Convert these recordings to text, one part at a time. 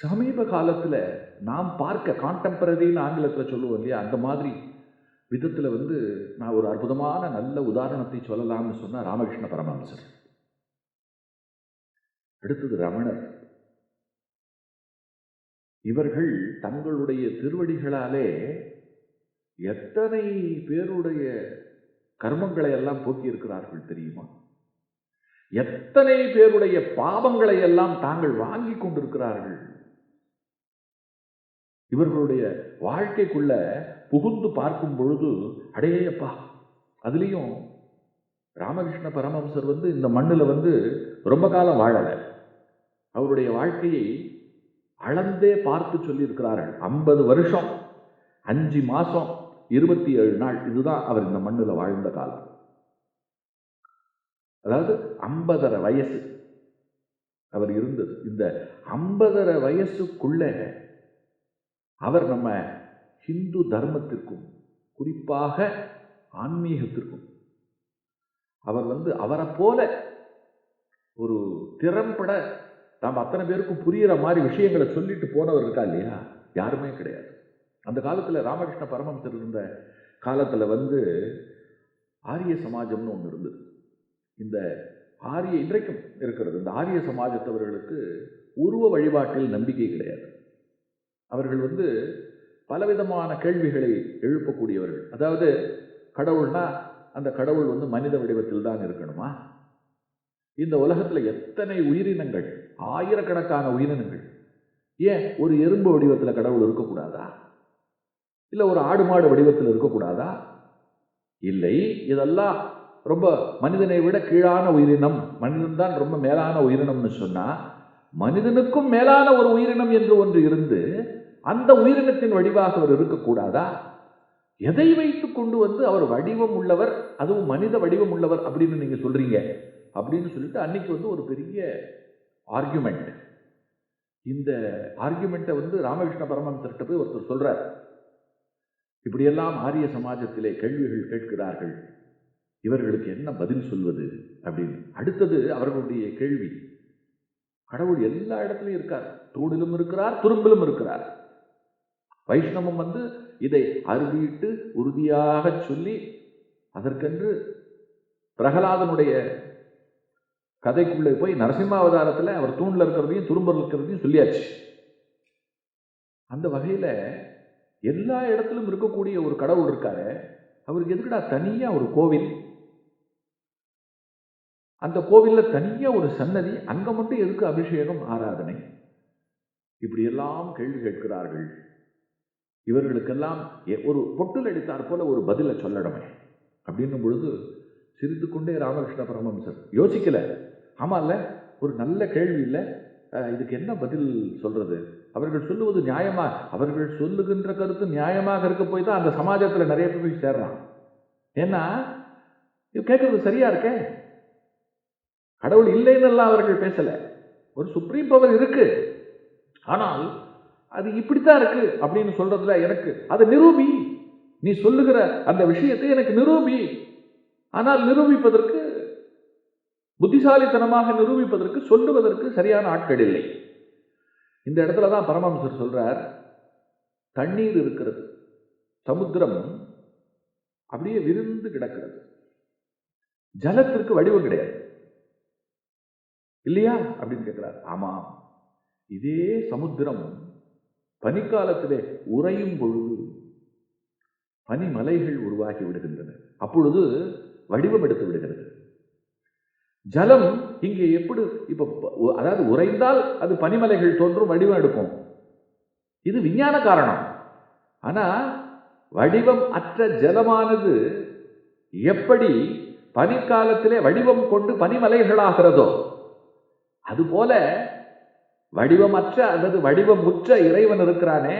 சமீப காலத்தில் நாம் பார்க்க கான்டெம்பரரின்னு ஆங்கிலத்தில் சொல்லுவோம் இல்லையா? அந்த மாதிரி விதத்தில் வந்து நான் ஒரு அற்புதமான நல்ல உதாரணத்தை சொல்லலாம்னு சொன்னால் ராமகிருஷ்ண பரமஹம்சர். அடுத்தது ரமணர். இவர்கள் தங்களுடைய திருவடிகளாலே எத்தனை பேருடைய கர்மங்களை எல்லாம் போக்கியிருக்கிறார்கள் தெரியுமா? எத்தனை பேருடைய பாவங்களை எல்லாம் தாங்கள் வாங்கி கொண்டிருக்கிறார்கள்? இவர்களுடைய வாழ்க்கைக்குள்ள புகுந்து பார்க்கும் பொழுது அடையப்பா அதுலேயும் ராமகிருஷ்ண பரமஹம்சர் வந்து இந்த மண்ணில் வந்து ரொம்ப காலம் வாழலை. அவருடைய வாழ்க்கையை அளந்தே பார்த்து சொல்லியிருக்கிறார்கள். ஐம்பது வருஷம் அஞ்சு மாதம் இருபத்தி ஏழு நாள் இதுதான் அவர் இந்த மண்ணில் வாழ்ந்த காலம். அதாவது ஐம்பதரை வயசு அவர் இருந்தது. இந்த ஐம்பதரை வயசுக்குள்ள அவர் நம்ம ஹிந்து தர்மத்திற்கும் குறிப்பாக ஆன்மீகத்திற்கும் அவர் வந்து அவரை போல ஒரு திறம்பட நாம் அத்தனை பேருக்கும் புரிகிற மாதிரி விஷயங்களை சொல்லிட்டு போனவர் இருக்கா இல்லையா? யாருமே கிடையாது. அந்த காலத்தில் ராமகிருஷ்ண பரமஹம்சர் இருந்த காலத்தில் வந்து ஆரிய சமாஜம்னு ஒன்று இருந்தது. இந்த ஆரிய இன்றைக்கும் இருக்கிறது இந்த ஆரிய சமாஜத்தவர்களுக்கு உருவ வழிபாட்டில் நம்பிக்கை கிடையாது. அவர்கள் வந்து பலவிதமான கேள்விகளை எழுப்பக்கூடியவர்கள். அதாவது கடவுள்னா அந்த கடவுள் வந்து மனித வடிவத்தில் தான் இருக்கணுமா? இந்த உலகத்தில் எத்தனை உயிரினங்கள் ஆயிரக்கணக்கான உயிரினங்கள் ஏன் ஒரு எறும்பு வடிவத்தில் கடவுள் இருக்கக்கூடாதா? இல்லை ஒரு ஆடு மாடு வடிவத்தில் இருக்கக்கூடாதா? இல்லை இதெல்லாம் ரொம்ப மனிதனை விட கீழான உயிரினம் மனிதன் தான் ரொம்ப மேலான உயிரினம்னு சொன்னால் மனிதனுக்கும் மேலான ஒரு உயிரினம் என்று ஒன்று இருந்து அந்த உயிரினத்தின் வடிவாக அவர் இருக்கக்கூடாதா? எதை வைத்து கொண்டு வந்து அவர் வடிவம் உள்ளவர் அதுவும் மனித வடிவம் உள்ளவர் அப்படின்னு நீங்கள் சொல்கிறீங்க அப்படின்னு சொல்லிட்டு அன்னைக்கு வந்து ஒரு பெரிய ஆர்கியூமெண்ட் இந்த ஆர்கியூமெண்ட்டை வந்து ராமகிருஷ்ண பரமஹம்சர்கிட்ட போய் ஒருத்தர் சொல்கிறார் இப்படியெல்லாம் ஆரிய சமாஜத்திலே கேள்விகள் கேட்கிறார்கள். இவர்களுக்கு என்ன பதில் சொல்வது அப்படின்னு. அடுத்தது அவர்களுடைய கேள்வி. கடவுள் எல்லா இடத்துலையும் இருக்கார். தூணிலும் இருக்கிறார் துரும்பிலும் இருக்கிறார். வைஷ்ணவம் வந்து இதை அறுதியிட்டு உறுதியாக சொல்லி அதற்கென்று பிரகலாதனுடைய கதைக்குள்ளே போய் நரசிம்ம அவதாரத்தில் அவர் தூணில் இருக்கிறதையும் துரும்பல் இருக்கிறதையும் சொல்லியாச்சு. அந்த வகையில் எல்லா இடத்திலும் இருக்கக்கூடிய ஒரு கடவுள் இருக்காரு. அவருக்கு எதுக்குடா தனியாக ஒரு கோவில்? அந்த கோவிலில் தனியாக ஒரு சன்னதி அங்கே மட்டும் எதுக்கு அபிஷேகம் ஆராதனை? இப்படியெல்லாம் கேள்வி கேட்கிறார்கள். இவர்களுக்கெல்லாம் எ- ஒரு பொட்டில் அடித்தார் போல ஒரு பதிலை சொல்லணுமே. அப்படின்னும் பொழுது சிரித்து கொண்டே ராமகிருஷ்ண பரமஹம்சர் யோசிக்கல. இல்லை ஒரு நல்ல கேள்வி இல்லை. இதுக்கு என்ன பதில் சொல்கிறது அவர்கள் சொல்லுவது நியாயமாக அவர்கள் சொல்லுகின்ற கருத்து நியாயமாக இருக்க போய் தான் அந்த சமாஜத்தில் நிறைய பேர் போய் சேர்றான். ஏன்னா இது கேட்குறது சரியா இருக்கே? கடவுள் இல்லைன்னெல்லாம் அவர்கள் பேசலை. ஒரு சுப்ரீம் பவர் இருக்கு. ஆனால் அது இப்படித்தான் இருக்கு அப்படின்னு சொல்றதுல எனக்கு அது நிரூபி. நீ சொல்லுகிற அந்த விஷயத்தை எனக்கு நிரூபி. ஆனால் நிரூபிப்பதற்கு புத்திசாலித்தனமாக நிரூபிப்பதற்கு சொல்லுவதற்கு சரியான ஆட்கள் இல்லை. இந்த இடத்துல தான் பரமஹம்சர் சொல்றார் தண்ணீர் இருக்கிறது சமுத்திரம் அப்படியே விரிந்து கிடக்கிறது. ஜலத்திற்கு வடிவம் கிடையாது. இல்லையா? அப்படின்னு கேட்கிறார். ஆமாம் இதே சமுத்திரம் பனிக்காலத்திலே உறையும் பொழுது பனிமலைகள் உருவாகி விடுகின்றன. அப்பொழுது வடிவம் எடுத்து விடுகிறது. ஜலம் இங்கே எப்படி இப்போ அதாவது உறைந்தால் அது பனிமலைகள் தோன்றும் வடிவம் எடுக்கும். இது விஞ்ஞான காரணம். ஆனா வடிவம் அற்ற ஜலமானது எப்படி பனிக்காலத்திலே வடிவம் கொண்டு பனிமலைகளாகிறதோ அதுபோல வடிவமற்ற அல்லது வடிவமுற்ற இறைவன் இருக்கிறானே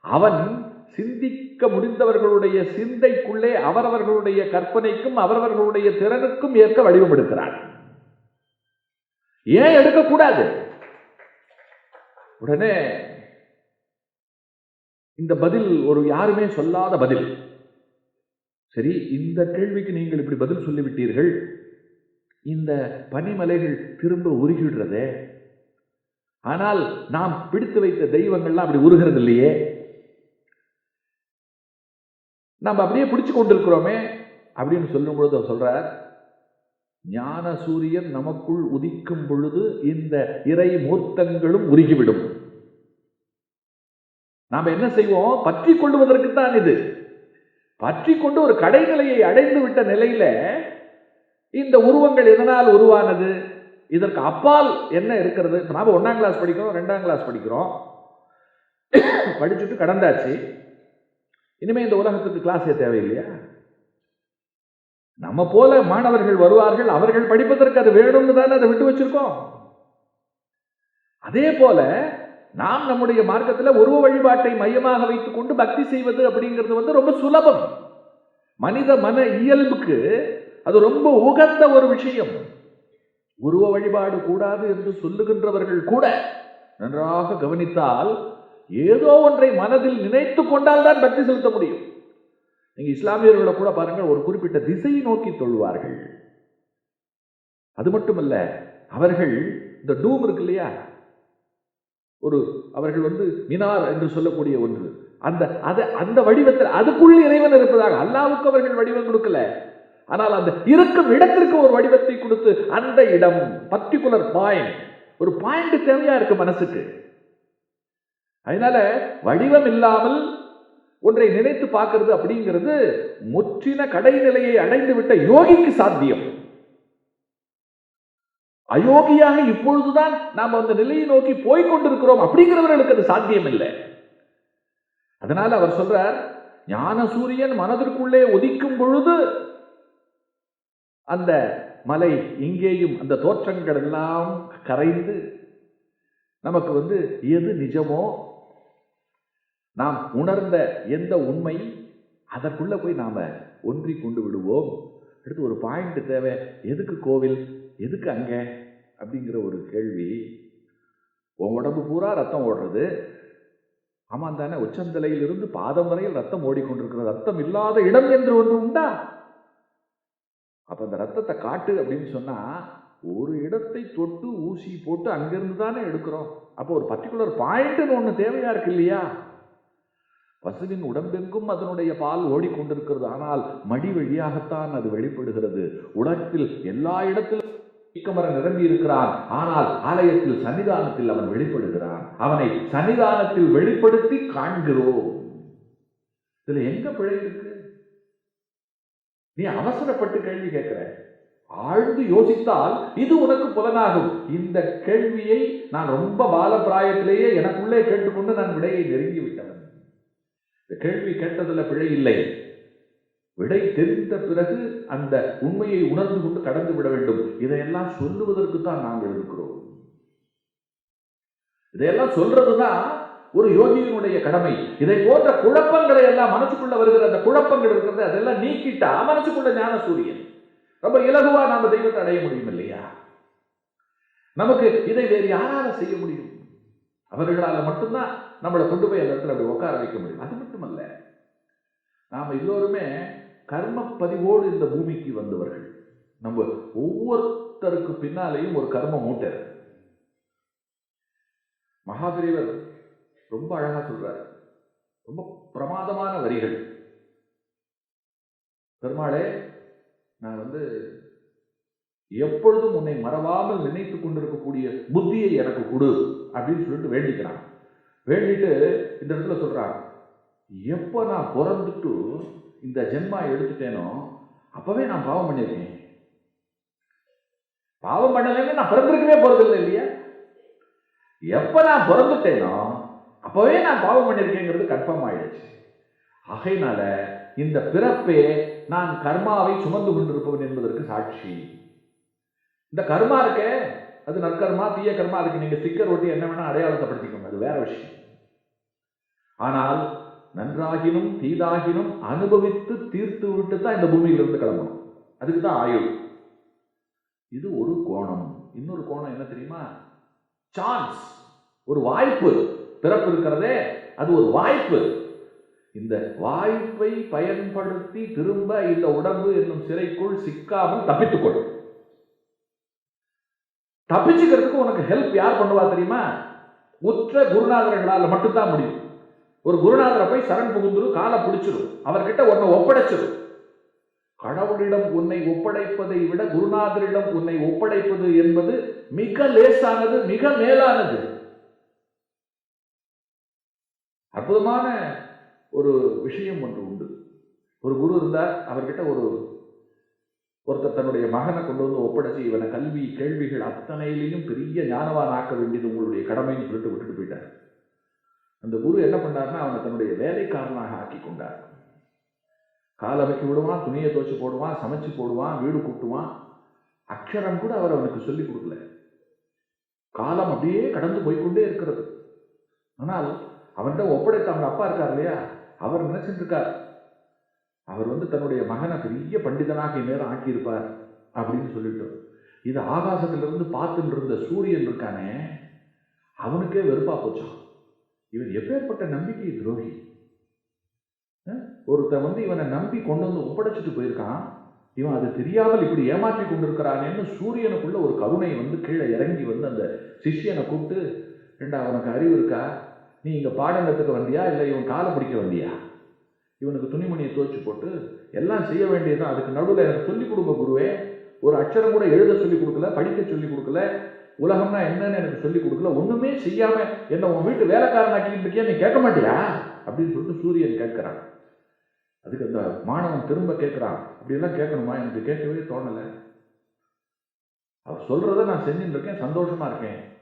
அவன் சிந்திக்க முடிந்தவர்களுடைய சிந்தைக்குள்ளே அவரவர்களுடைய கற்பனைக்கும் அவரவர்களுடைய திறனுக்கும் ஏற்க வடிவம் எடுக்கிறான். ஏன் எடுக்கக்கூடாது? உடனே இந்த பதில் ஒரு யாருமே சொல்லாத பதில். சரி இந்த கேள்விக்கு நீங்கள் இப்படி பதில் சொல்லிவிட்டீர்கள். இந்த பனிமலைகள் திரும்ப உருகிடுறதே ஆனால் நாம் பிடித்து வைத்த தெய்வங்கள்லாம் அப்படி உருகிறது இல்லையே நம்ம அப்படியே பிடிச்சு கொண்டிருக்கிறோமே அப்படின்னு சொல்லும் பொழுது அவர் சொல்றார் ஞான சூரியன் நமக்குள் உதிக்கும் பொழுது இந்த இறை மூர்த்தங்களும் உருகிவிடும். நாம் என்ன செய்வோம்? பற்றி கொள்வதற்கு தான் இது. பற்றி கொண்டு ஒரு கடைநிலையை அடைந்து விட்ட நிலையில இந்த உருவங்கள் எதனால் உருவானது? இதற்கு அப்பால் என்ன இருக்கிறது? இப்போ நாம் ஒன்றாம் கிளாஸ் படிக்கிறோம் ரெண்டாம் கிளாஸ் படிக்கிறோம். படிச்சுட்டு கடந்தாச்சு. இனிமே இந்த உலகத்துக்கு கிளாஸே தேவையில்லையா? நம்ம போல மாணவர்கள் வருவார்கள் அவர்கள் படிப்பதற்கு அது வேணும்னு தானே அதை விட்டு வச்சிருக்கோம். அதே போல நாம் நம்முடைய மார்க்கத்தில் உருவ வழிபாட்டை மையமாக வைத்துக் கொண்டு பக்தி செய்வது அப்படிங்கிறது வந்து ரொம்ப சுலபம். மனித மன இயல்புக்கு அது ரொம்ப உகந்த ஒரு விஷயம். உருவ வழிபாடு கூடாது என்று சொல்லுகின்றவர்கள் கூட நன்றாக கவனித்தால் ஏதோ ஒன்றை மனதில் நினைத்து கொண்டால் தான் பக்தி செலுத்த முடியும். நீங்க இஸ்லாமியர்களை கூட பாருங்கள் ஒரு குறிப்பிட்ட திசையை நோக்கி தொழுவார்கள். அது மட்டுமல்ல அவர்கள் இந்த டூம் இருக்கு இல்லையா? ஒரு அவர்கள் வந்து மினார் என்று சொல்லக்கூடிய ஒன்று. அந்த அதை அந்த வடிவத்தில் அதுக்குள் இறைவன் இருப்பதாக அல்லாவுக்கு அவர்கள் வடிவம் கொடுக்கல. ஆனால் அந்த இருக்கும் இடத்திற்கு ஒரு வடிவத்தை கொடுத்து அந்த இடம் பர்டிகுலர் பாயிண்ட் ஒரு பாயிண்ட் தேவையா இருக்கு மனசுக்கு. அதனால வடிவம் இல்லாமல் ஒன்றை நினைத்து பார்க்கறது அப்படிங்கிறது முற்றின கடைநிலையை அடைந்து விட்ட யோகிக்கு சாத்தியம். அயோகியாக இப்பொழுதுதான் நாம் அந்த நிலையை நோக்கி போய்கொண்டிருக்கிறோம் அப்படிங்கிறவர்களுக்கு அது சாத்தியம் இல்லை அதனால அவர் சொல்றார் ஞான சூரியன் மனதிற்குள்ளே ஒதிக்கும் பொழுது அந்த மலை இங்கேயும் அந்த தோற்றங்கள் எல்லாம் கரைந்து நமக்கு வந்து எது நிஜமோ நாம் உணர்ந்த எந்த உண்மை அதற்குள்ளே போய் நாம் ஒன்றி கொண்டு விடுவோம். அடுத்து ஒரு பாயிண்ட் தேவை. எதுக்கு கோவில்? எதுக்கு அங்கே? அப்படிங்கிற ஒரு கேள்வி. உன் உடம்பு பூரா ரத்தம் ஓடுறது. ஆமாம் தானே உச்சந்தலையிலிருந்து பாதம் வரையில் ரத்தம் ஓடிக்கொண்டிருக்கிறது ரத்தம் இல்லாத இடம் என்று ஒன்று உண்டா? அப்போ அந்த ரத்தத்தை காட்டு அப்படின்னு சொன்னால் ஒரு இடத்தை தொட்டு ஊசி போட்டு அங்கேருந்து தானே எடுக்கிறோம். அப்போ ஒரு பர்டிகுலர் பாயிண்ட்னு ஒன்று தேவையாக இருக்கு இல்லையா? பசுவின் உடம்பெங்கும் அதனுடைய பால் ஓடிக்கொண்டிருக்கிறது. ஆனால் மடி வழியாகத்தான் அது வெளிப்படுகிறது. உலகத்தில் எல்லா இடத்திலும் இக்கமர நிரம்பி இருக்கிறான். ஆனால் ஆலயத்தில் சன்னிதானத்தில் அவன் வெளிப்படுகிறான். அவனை சன்னிதானத்தில் வெளிப்படுத்தி காண்கிறோம். இதுல எங்க பிழை இருக்கு? நீ அவசரப்பட்டு கேள்வி கேட்கிற. ஆழ்ந்து யோசித்தால் இது உனக்கு புலனாகும். இந்த கேள்வியை நான் ரொம்ப பால பிராயத்திலேயே எனக்குள்ளே கேட்டுக்கொண்டு நான் விடையை நெருங்கி விட்டவன் இந்த கேள்வி கேட்டதில் பிழை இல்லை. விடை தெரிந்த பிறகு அந்த உண்மையை உணர்ந்து கொண்டு கடந்து விட வேண்டும். இதையெல்லாம் சொல்லுவதற்கு தான் நாங்கள் இருக்கிறோம். இதையெல்லாம் சொல்றதுதான் ஒரு யோகியினுடைய கடமை. இதை போன்ற குழப்பங்களை எல்லாம் மனசுக்குள்ள வருகிற அந்த குழப்பங்கள் இருக்கிறது அதெல்லாம் நீக்கிட்டா மனசுக்குள்ள ஞான சூரியன் ரொம்ப இலகுவா நாம தெய்வத்தை அடைய முடியும் இல்லையா? நமக்கு இதை வேறு யாரால செய்ய முடியும்? அவர்களால் மட்டும்தான் நம்மளை கொண்டு போய் அந்த இடத்துல அப்படி உட்கார வைக்க முடியும். அது மட்டுமல்ல நாம எல்லோருமே கர்ம பதிவோடு இந்த பூமிக்கு வந்தவர்கள். நம்ம ஒவ்வொருத்தருக்கு பின்னாலேயும் ஒரு கர்ம மூட்டை இருக்கு. ரொம்ப அழகா சொல்றாரு. ரொம்ப பிரமாதமான வரிகள். பெருமாளே நான் வந்து எப்பொழுதும் உன்னை மறவாமல் நினைத்து கொண்டிருக்கக்கூடிய புத்தியை எனக்கு கொடு அப்படின்னு சொல்லிட்டு வேண்டிக்கிறான். வேண்டிட்டு இந்த இடத்துல சொல்றான் எப்போ நான் பிறந்துட்டு இந்த ஜென்மா எடுத்துட்டேனோ அப்பவே நான் பாவம் பண்ணியிருக்கேன் பாவம் பண்ணலைன்னு நான் பிறந்திருக்கவே போறதில்லை இல்லையா? எப்ப நான் பிறந்துட்டேனோ அப்போவே நான் பாவம் பண்ணியிருக்கேங்கிறது கன்ஃபார்ம் ஆயிடுச்சு. ஆகையினால இந்த பிறப்பே நான் கர்மாவை சுமந்து கொண்டிருப்பவன் என்பதற்கு சாட்சி. இந்த கர்மா இருக்கே அது நற்கர்மா தீய கர்மா இருக்கு நீங்க ஸ்டிக்கர் ஒட்டி என்ன வேணால் அடையாளத்தை படுத்திக்கோங்க அது வேற விஷயம். ஆனால் நன்றாகினும் தீதாகினும் அனுபவித்து தீர்த்து விட்டு தான் இந்த பூமியிலிருந்து கிளம்பணும். அதுக்கு தான் ஆயுள். இது ஒரு கோணம். இன்னொரு கோணம் என்ன தெரியுமா? சான்ஸ் ஒரு வாய்ப்பு. பிறப்பு இருக்கிறதே அது ஒரு வாய்ப்பு. இந்த வாய்ப்பை பயன்படுத்தி திரும்ப இந்த உடம்பு என்னும் சிறைக்குள் சிக்காமல் தப்பித்துக்கொள்ளும் தப்பிச்சுக்கிறதுக்கு உனக்கு ஹெல்ப் யார் பண்ணுவா தெரியுமா? உற்ற குருநாதர்களால் மட்டும்தான் முடியும். ஒரு குருநாதரை போய் சரண் புகுந்துரு காலை பிடிச்சிரும் அவர்கிட்ட உன்னை ஒப்படைச்சிரும் கடவுளிடம் உன்னை ஒப்படைப்பதை விட குருநாதரிடம் உன்னை ஒப்படைப்பது என்பது மிக லேசானது மிக மேலானது. அற்புதமான ஒரு விஷயம் ஒன்று உண்டு. ஒரு குரு இருந்தார் அவர்கிட்ட ஒரு ஒருத்தர் தன்னுடைய மகனை கொண்டு வந்து ஒப்படைச்சு இவனை கல்வி கேள்விகள் அத்தனையிலையும் பெரிய ஞானவான் ஆக்க வேண்டியது உங்களுடைய கடமைன்னு சொல்லிட்டு விட்டுட்டு போயிட்டார். அந்த குரு என்ன பண்ணார்னா அவனை தன்னுடைய வேலைக்காரனாக ஆக்கி கொண்டார். கால் அமைக்கி விடுவான் துணியை துவச்சி போடுவான் சமைச்சு போடுவான் வீடு கூட்டுவான். அக்ஷரம் கூட அவர் அவனுக்கு சொல்லிக் கொடுக்கல. காலம் அப்படியே கடந்து போய்க்கொண்டே இருக்கிறது. ஆனால் அவன்கிட்ட ஒப்படைத்த அவங்க அப்பா இருக்கார் இல்லையா? அவர் நினைச்சிட்டு இருக்கார் அவர் வந்து தன்னுடைய மகனை பெரிய பண்டிதனாக இந்நேரம் ஆக்கியிருப்பார் அப்படின்னு சொல்லிட்டு. இது ஆகாசத்திலிருந்து பார்த்துட்டு இருந்த சூரியன் இருக்கானே அவனுக்கே வெறுப்பா போச்சான் இவன் எப்பேற்பட்ட நம்பிக்கை துரோகி? ஒருத்தன் வந்து இவனை நம்பி கொண்டு வந்து ஒப்படைச்சிட்டு போயிருக்கான். இவன் அது தெரியாமல் இப்படி ஏமாற்றி கொண்டிருக்கிறானேன்னு சூரியனுக்குள்ள ஒரு கருணை வந்து கீழே இறங்கி வந்து அந்த சிஷ்யனை கூப்பிட்டு ரெண்டா அவனுக்கு அறிவு இருக்கா? நீ இங்கே பாடம் கத்துக்க வந்தியா? இல்லை இவன் காலை பிடிக்க வந்தியா? இவனுக்கு துணிமணியை துவைச்சு போட்டு எல்லாம் செய்ய வேண்டியதுதான். அதுக்கு நடுவில் எனக்கு சொல்லிக் கொடுங்க குருவே. ஒரு அச்சரம் கூட எழுத சொல்லி கொடுக்கல படிக்க சொல்லிக் கொடுக்கல உலகம்னா என்னன்னு எனக்கு சொல்லிக் கொடுக்கல ஒன்றுமே செய்யாம என்ன உன் வீட்டு வேலைக்காரனாக்கிட்டு இருக்கியா? நீ கேட்க மாட்டியா? அப்படின்னு சொல்லிட்டு சூரியன் கேட்கிறான். அதுக்கு அந்த மாணவன் திரும்ப கேட்குறான். அப்படிலாம் கேட்கணுமா? எனக்கு கேட்கவே தோணலை. அவர் சொல்கிறத நான் செஞ்சுட்டு இருக்கேன் சந்தோஷமாக இருக்கேன்.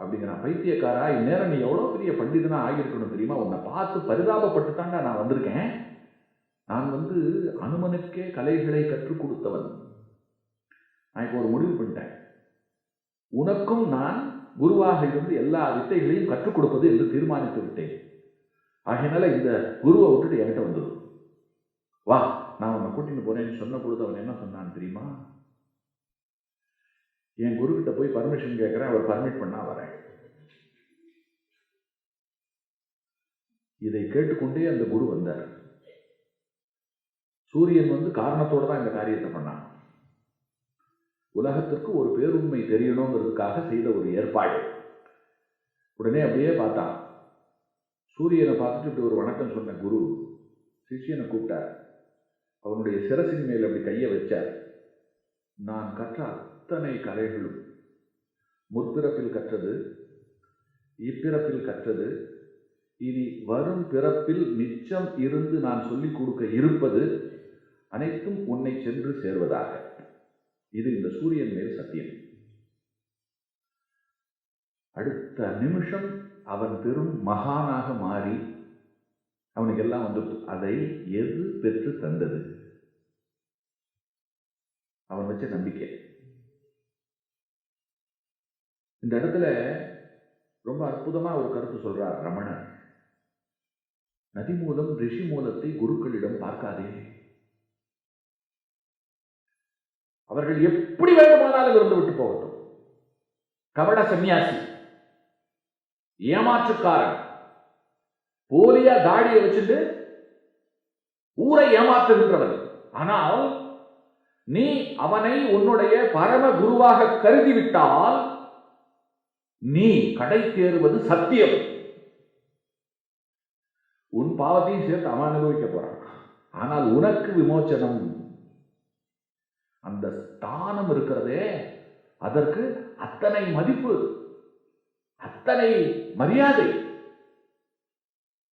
அப்படிங்கிறான் பைத்தியக்காரா? இந்நேரம் நீ எவ்வளோ பெரிய பண்டிதனா ஆகியிருக்கணும் தெரியுமா? உன்னை பார்த்து பரிதாபப்பட்டு தாங்க நான் வந்திருக்கேன். நான் வந்து அனுமனுக்கே கலைகளை கற்றுக் கொடுத்தவன். நான் இப்போ ஒரு முடிவு பண்ணிட்டேன். உனக்கும் நான் குருவாக இருந்து எல்லா வித்தைகளையும் கற்றுக் கொடுப்பது என்று தீர்மானித்து விட்டேன். ஆகையினால இந்த குருவை விட்டுட்டு என்கிட்ட வந்துடும் வா நான் உன்னை கூட்டின்னு போறேன்னு சொன்ன பொழுது அவன் என்ன சொன்னான் தெரியுமா? என் குருக்கிட்ட போய் பர்மிஷன் கேட்குறேன் அவர் பர்மிட் பண்ணா வரேன். இதை கேட்டுக்கொண்டே அந்த குரு வந்தார். சூரியன் வந்து காரணத்தோடு தான் இந்த காரியத்தை பண்ணான். உலகத்திற்கு ஒரு பேருண்மை தெரியணுங்கிறதுக்காக செய்த ஒரு ஏற்பாடு. உடனே அப்படியே பார்த்தான். சூரியனை பார்த்துட்டு இப்படி ஒரு வணக்கம் சொன்ன குரு சிஷியனை கூப்பிட்டார். அவனுடைய சிரசின் மேல் அப்படி கையை வச்சார். நான் கற்ற அத்தனை கலைகளும் முற்பிறப்பில் கற்றது இப்பிறப்பில் கற்றது. இனி வரும் பிறப்பில் மிச்சம் இருந்து நான் சொல்லிக் கொடுக்க இருப்பது அனைத்தும் உன்னை சென்று சேர்வதாக. இது இந்த சூரியன் மேல் சத்தியம். அடுத்த நிமிஷம் அவன் பெரும் மகானாக மாறி அவனுக்கு எல்லாம் வந்து அதை எது பெற்று தந்தது? அவன் வச்ச நம்பிக்கை. இந்த இடத்துல ரொம்ப அற்புதமா ஒரு கருத்து சொல்கிறார் ரமணன் நதி மூலம் ரிஷி மூலத்தை குருக்களிடம் பார்க்காதே. அவர்கள் எப்படி வேண்டுமானாலும் இருந்து விட்டு போகட்டும். கபட சன்னியாசி ஏமாற்றுக்காரன். போலியா தாடியை வச்சுட்டு ஊரை ஏமாற்றுகின்றவன். ஆனால் நீ அவனை உன்னுடைய பரம குருவாக கருதிவிட்டால் நீ கடை தேறுவது சத்தியம். உன் பாவத்தையும் சேர்த்து அவன் அனுபவிக்க போறான். ஆனால் உனக்கு விமோச்சனம். அந்த ஸ்தானம் இருக்கிறதே அதற்கு அத்தனை மதிப்பு அத்தனை மரியாதை.